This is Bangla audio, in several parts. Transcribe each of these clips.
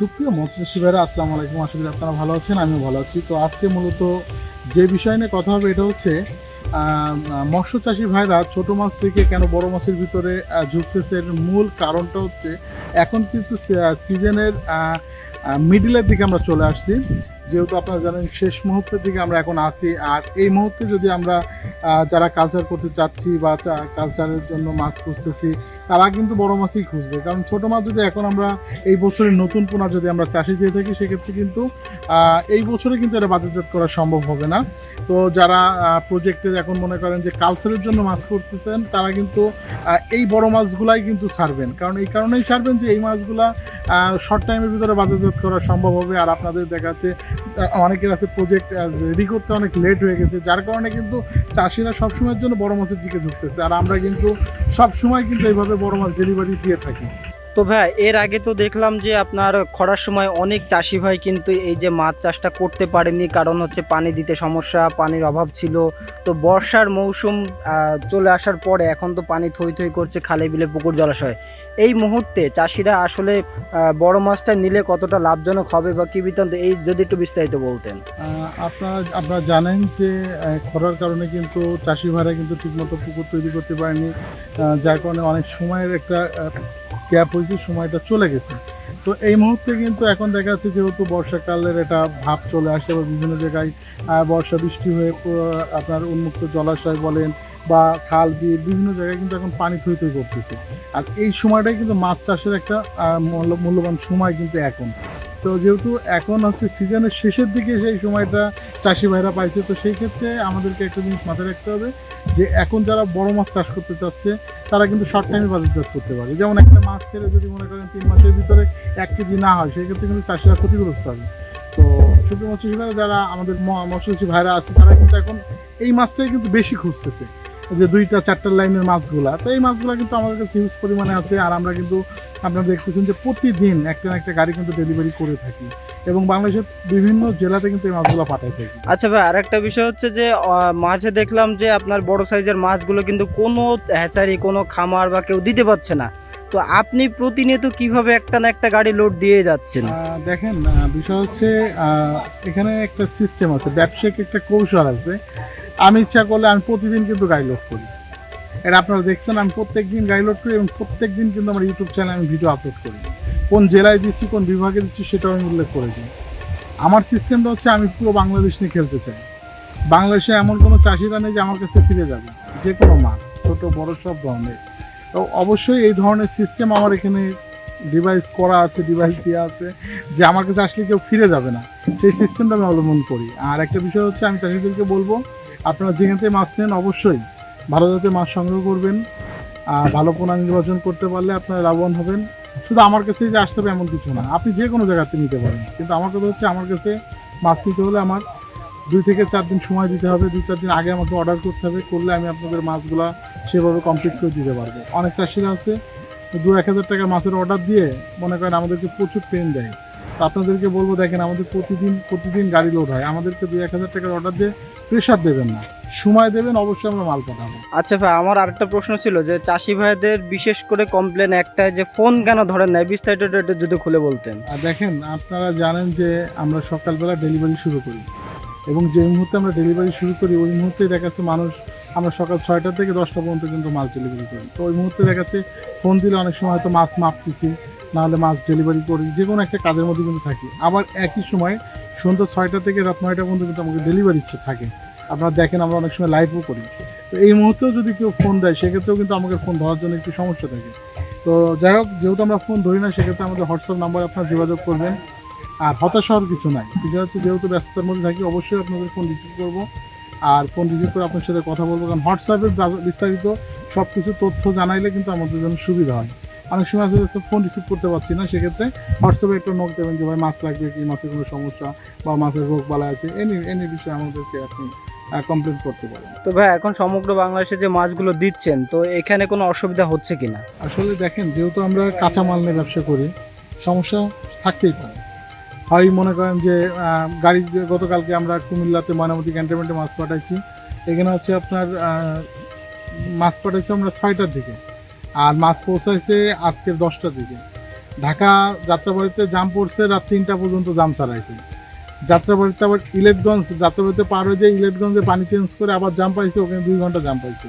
সুপ্রিয় মৎস্যচাষী ভাইরা আসসালামু আলাইকুম। আশা করি আপনারা ভালো আছেন, আমিও ভালো আছি। তো আজকে মূলত যে বিষয় নিয়ে কথা হবে এটা হচ্ছে মৎস্য চাষী ভাইরা ছোট মাছ থেকে কেন বড় মাছের ভিতরে ঝুঁকতেছে মূল কারণটা হচ্ছে এখন কিন্তু সিজনের মিডিলের দিকে আমরা চলে আসছি। যেহেতু আপনারা জানেন শেষ মুহূর্তের দিকে আমরা এখন আছি। আর এই মুহূর্তে যদি আমরা যারা কালচার করতে চাচ্ছি বা কালচারের জন্য মাছ খুঁজতেছি তারা কিন্তু বড় মাছই খুঁজবে। কারণ ছোট মাছ যদি এখন আমরা এই বছরের নতুন পোনা যদি আমরা চাষি দিয়ে থাকি, সেক্ষেত্রে কিন্তু এই বছরে কিন্তু এটা বাজারজাত করা সম্ভব হবে না। তো যারা প্রজেক্টে এখন মনে করেন যে কালচারের জন্য মাছ করতেছেন তারা কিন্তু এই বড় মাছগুলাই কিন্তু ছাড়বেন। কারণ এই কারণেই ছাড়বেন যে এই মাছগুলা শর্ট টাইমের ভিতরে বাজারজাত করা সম্ভব হবে। আর আপনাদের দেখা যাচ্ছে অনেকের আছে প্রজেক্ট রেডি করতে অনেক লেট হয়ে গেছে, যার কারণে কিন্তু চাষিরা সবসময়ের জন্য বড় মাছের দিকে ঝুঁকতেছে। আর আমরা কিন্তু সবসময় কিন্তু এইভাবে বড় মাছ ডেলিভারি দিয়ে থাকি। তো ভাই, এর আগে তো দেখলাম যে আপনার খরার সময় অনেক চাষি ভাই কিন্তু এই যে মাছ চাষটা করতে পারেনি কারণ হচ্ছে পানি দিতে সমস্যা, পানির অভাব ছিল। তো বর্ষার মৌসুম চলে আসার পরে এখন তো পানি থই থই করছে খালে বিলে পুকুর জলাশয়। এই মুহূর্তে চাষিরা আসলে বড় মাছটা নিলে কতটা লাভজনক হবে বা কি বৃত্তান্ত, এই যদি একটু বিস্তারিত বলতেন। আপনারা আপনারা জানেন যে খরার কারণে কিন্তু চাষি ভাইরা কিন্তু ঠিকমতো পুকুর তৈরি করতে পারেনি যার কারণে অনেক সময়ের একটা গ্যাপ হয়েছে, সময়টা চলে গেছে। তো এই মুহূর্তে কিন্তু এখন দেখা যাচ্ছে যেহেতু বর্ষাকালের এটা ভাব চলে আসে বা বিভিন্ন জায়গায় বর্ষা বৃষ্টি হয়ে আপনার উন্মুক্ত জলাশয় বলেন বা খাল দিয়ে বিভিন্ন জায়গায় কিন্তু এখন পানি থই থই করতেছে। আর এই সময়টাই কিন্তু মাছ চাষের একটা মূল্য- মূল্যবান সময় কিন্তু এখন। তো যেহেতু এখন হচ্ছে সিজনের শেষের দিকে সেই সময়টা চাষি ভাইরা পাইছে, তো সেই ক্ষেত্রে আমাদেরকে একটা জিনিস মাথায় রাখতে হবে যে এখন যারা বড় মাছ চাষ করতে চাচ্ছে, তারা কিন্তু শর্ট টাইমে বাজারজাত করতে পারে যেমন একটা মাছ ছেড়ে যদি মনে করেন তিন মাসের ভিতরে এক কেজি না হয়, সেই ক্ষেত্রে কিন্তু চাষিরা ক্ষতিগ্রস্ত হবে। তো ছোট মৎস্যজীবী ভাইরা যারা আমাদের মৎস্যজীবী ভাইরা আছে, তারা কিন্তু এখন এই মাছটাই কিন্তু বেশি খুঁজতেছে। যে দুইটা চারটা লাইনের মাছগুলা তো এই মাছগুলো কিন্তু আমাদের কাছে হিউজ পরিমাণে আছে। আর আমরা কিন্তু আপনারা দেখতেছেন যে প্রতিদিন একটা না একটা গাড়ি কিন্তু ডেলিভারি করে থাকি। এবং বাংলাদেশের বিভিন্ন জেলাতে কিন্তু এই মাছগুলো পাঠাই থাকি। আচ্ছা ভাই আরেকটা বিষয় হচ্ছে যে মাঝে দেখলাম যে আপনার বড় সাইজের মাছগুলো কিন্তু কোনো হ্যাচারি কোনো খামার বা কেউ দিতে পারছে না। তো আপনি প্রতিনিয়ত কীভাবে একটা না একটা গাড়ি লোড দিয়ে যাচ্ছেন? দেখেন বিষয় হচ্ছে আহ, এখানে একটা সিস্টেম আছে ব্যবসায়িক একটা কৌশল আছে। আমি ইচ্ছা করলে আমি প্রতিদিন কিন্তু গাড়ি লোড করি। এটা আপনারা দেখছেন, আমি প্রত্যেক দিন গাড়ি লোড করি এবং প্রত্যেক দিন কিন্তু আমার ইউটিউব চ্যানেলে আমি ভিডিও আপলোড করি। কোন জেলায় দিচ্ছি, কোন বিভাগে দিচ্ছি, সেটাও আমি উল্লেখ করেছি আমার সিস্টেমটা হচ্ছে, আমি পুরো বাংলাদেশ নিয়ে খেলতে চাই। বাংলাদেশে এমন কোনো চাষিরা নেই যে আমার কাছে ফিরে যাবে। যে কোনো মাছ, ছোট, বড়, সব ধরনের। তো অবশ্যই এই ধরনের সিস্টেম আমার এখানে ডিভাইস করা আছে ডিভাইস দেওয়া আছে, যে আমার কাছে আসলে কেউ ফিরে যাবে না। সেই সিস্টেমটা আমি অবলম্বন করি। আর একটা বিষয় হচ্ছে, আমি চাষিদেরকে বলব আপনারা যেখান থেকে মাছ নেন, অবশ্যই ভালো জাতের মাছ সংগ্রহ করবেন। ভালো পোনা নির্বাচন করতে পারলে আপনারা লাভবান হবেন। শুধু আমার কাছে যে আসতে হবে এমন কিছু না। আপনি যে কোনো জায়গাতে নিতে পারেন। কিন্তু আমার কথা হচ্ছে আমার কাছে মাছ নিতে হলে আমার দুই থেকে চার দিন সময় দিতে হবে। দুই চার দিন আগে আমাকে অর্ডার করতে হবে। করলে আমি আপনাদের মাছগুলা সেভাবে কমপ্লিট করে দিতে পারব। অনেক চাষিরা আছে। দু এক হাজার টাকা মাছের অর্ডার দিয়ে মনে করেন আমাদেরকে প্রচুর পেন দেয়। আপনাদেরকে বলব দেখেন আমাদের প্রতিদিন প্রতিদিন গাড়ি লোড হয়। আমাদেরকে দুই এক হাজার টাকার অর্ডার দিয়ে প্রেশার দেবেন না। সময় দেবেন অবশ্যই আমরা মাল পাঠাবো। আচ্ছা ভাই আমার আরেকটা প্রশ্ন ছিল যে চাষি ভাইদের বিশেষ করে কমপ্লেন একটা যে ফোন কেন ধরেন না বিস্তারিত যদি খুলে বলতেন। আর দেখেন আপনারা জানেন যে আমরা সকালবেলা ডেলিভারি শুরু করি। এবং যে মুহূর্তে আমরা ডেলিভারি শুরু করি ওই মুহূর্তে দেখা যাচ্ছে মানুষ আমরা সকাল ছয়টা থেকে দশটা পর্যন্ত কিন্তু মাল ডেলিভারি করি। তো ওই মুহূর্তে দেখা যাচ্ছে ফোন দিলে অনেক সময় হয়তো মাছ মাপতেছি। নাহলে মাছ ডেলিভারি করি, যে কোনো একটা কাজের মধ্যে কিন্তু থাকি। আবার একই সময় সন্ধ্যা ছয়টা থেকে রাত নয়টা পর্যন্ত কিন্তু আমাকে ডেলিভারি থাকে। আপনারা দেখেন আমরা অনেক সময় লাইভও করি। তো এই মুহূর্তেও যদি কেউ ফোন দেয়, সেক্ষেত্রেও কিন্তু আমাকে ফোন ধরার জন্য একটু সমস্যা থাকে। তো যাই হোক, যেহেতু আমরা ফোন ধরি না, সেক্ষেত্রে আমাদের হোয়াটসঅ্যাপ নাম্বার আপনার যোগাযোগ করবেন। আর হতাশ হওয়ার কিছু নাই। ঠিক আছে, যেহেতু ব্যস্ততার মধ্যে থাকি, অবশ্যই আপনাদের ফোন রিসিভ করব। আর ফোন রিসিভ করে আপনার সাথে কথা বলব, কারণ হোয়াটসঅ্যাপের বিস্তারিত সব কিছু তথ্য জানাইলে কিন্তু আমাদের জন্য সুবিধা হয়। অনেক সময় আছে ফোন রিসিভ করতে পারছি না সেক্ষেত্রে হোয়াটসঅ্যাপে একটু নোট দেবেন যে ভাই মাছ লাগবে কি? মাছের কোনো সমস্যা বা মাছের রোগ বালা আছে? এনি এনি বিষয়ে আমাদেরকে আপনি কমপ্লেন করতে পারেন। তো ভাই এখন সমগ্র বাংলাদেশে যে মাছগুলো দিচ্ছেন তো এখানে কোনো অসুবিধা হচ্ছে কি না আসলে দেখেন যেহেতু আমরা কাঁচামাল নিয়ে ব্যবসা করি সমস্যা থাকতেই পারে। হয় মনে করেন যে গাড়ি গতকালকে আমরা কুমিল্লাতে ময়নামতি ক্যান্টনমেন্টে মাছ পাঠাইছি এখানে হচ্ছে আপনার মাছ পাঠাইছি আমরা ছয়টার দিকে। আর মাছ পৌঁছাইছে আজকের দশটার দিকে। ঢাকা যাত্রাবাড়িতে জাম পড়ছে, রাত তিনটা পর্যন্ত জাম ছাড়াইছে। যাত্রাবাড়িতে আবার ইলেটগঞ্জ, যাত্রাবাড়িতে পার হয়ে যে ইলেটগঞ্জে পানি চেঞ্জ করে আবার জাম পাইছে, ওখানে দুই ঘণ্টা জাম পাইছে।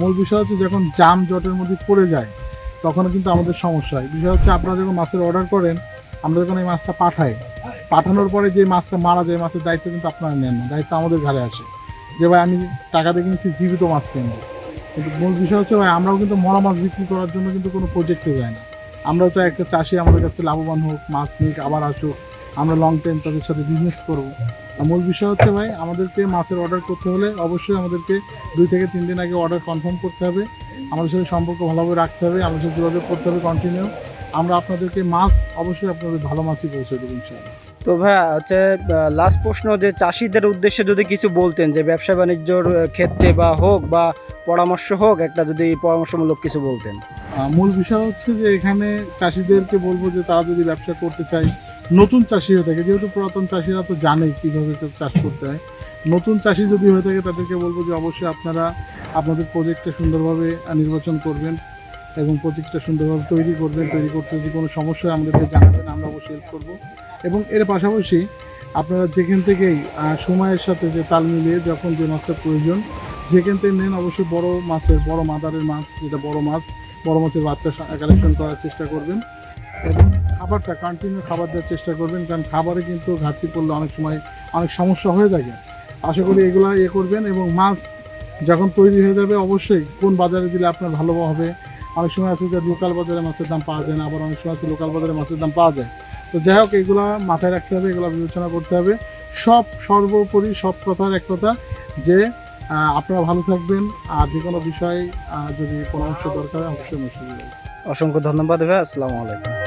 মূল বিষয় হচ্ছে যখন জাম জটের মধ্যে পড়ে যায় তখন কিন্তু আমাদের সমস্যা হয়। বিষয় হচ্ছে আপনারা যখন মাছের অর্ডার করেন, আমরা যখন এই মাছটা পাঠাই, পাঠানোর পরে যে মাছটা মারা যায় মাছের দায়িত্ব কিন্তু আপনারা নেন না। দায়িত্ব আমাদের ঘরে আসে। যে ভাই, আমি টাকা দিয়ে কিনছি, জীবিত মাছ কিনবো। কিন্তু মূল বিষয় হচ্ছে, ভাই, আমরাও কিন্তু মরা মাছ বিক্রি করার জন্য কিন্তু কোনো প্রজেক্টে যাই না। আমরাও চাই একটা চাষি আমাদের কাছ থেকে লাভবান হোক, মাছ নিক, আবার আসুক। আমরা লং টাইম তাদের সাথে বিজনেস করব। আর মূল বিষয় হচ্ছে, ভাই, আমাদেরকে মাছের অর্ডার করতে হলে অবশ্যই আমাদেরকে দুই থেকে তিন দিন আগে অর্ডার কনফার্ম করতে হবে। আমাদের সাথে সম্পর্ক ভালোভাবে রাখতে হবে, আমাদের সাথে যোগাযোগ করতে হবে কন্টিনিউ আমরা আপনাদেরকে মাছ অবশ্যই আপনাদের ভালো মাছই পৌঁছে দেবো, ইনশাআল্লাহ। তো ভাইয়া, হচ্ছে লাস্ট প্রশ্ন যে চাষিদের উদ্দেশ্যে যদি কিছু বলতেন, যে ব্যবসা বাণিজ্যর ক্ষেত্রে বা হোক বা পরামর্শ হোক, একটা যদি পরামর্শমূলক কিছু বলতেন। মূল বিষয় হচ্ছে যে এখানে চাষিদেরকে বলব যে তারা যদি ব্যবসা করতে চায়, নতুন চাষি হয়ে থাকে, যেহেতু পুরাতন চাষিরা তো জানে কীভাবে চাষ করতে হয়, নতুন চাষি যদি হয়ে থাকে, তাদেরকে বলব যে অবশ্যই আপনারা আপনাদের প্রজেক্টটা সুন্দরভাবে নির্বাচন করবেন। এবং প্রজেক্টটা সুন্দরভাবে তৈরি করবেন, তৈরি করতে যদি কোনো সমস্যা আমাদেরকে জানাবেন, আমরা অবশ্যই হেল্প করব। এবং এর পাশাপাশি আপনারা যেখান থেকেই সময়ের সাথে যে তাল মিলিয়ে যখন যে মাছটা প্রয়োজন, যেখান থেকে নেন অবশ্যই বড় মাছের, বড় মাদারের মাছ, যেটা বড় মাছ, বড় মাছের বাচ্চা কালেকশন করার চেষ্টা করবেন। এবং খাবারটা কন্টিনিউ খাবার দেওয়ার চেষ্টা করবেন, কারণ খাবারে কিন্তু ঘাটতি পড়লে অনেক সময় অনেক সমস্যা হয়ে থাকে। আশা করি এগুলো ইয়ে করবেন এবং মাছ যখন তৈরি হয়ে যাবে, অবশ্যই কোন বাজারে দিলে আপনার ভালো হবে অনেক সময় আছে যে লোকাল বাজারে মাছের দাম পাওয়া যায় না, আবার অনেক সময় আছে লোকাল বাজারে মাছের দাম পাওয়া যায়। তো যাই হোক, এগুলো মাথায় রাখতে হবে, এগুলো বিবেচনা করতে হবে। সব, সর্বোপরি সব কথার এক কথা যে আপনারা ভালো থাকবেন, আর যে কোনো বিষয়ে যদি পরামর্শ দরকার হয়, অবশ্যই অসংখ্য ধন্যবাদ ভাই, আসসালামু আলাইকুম।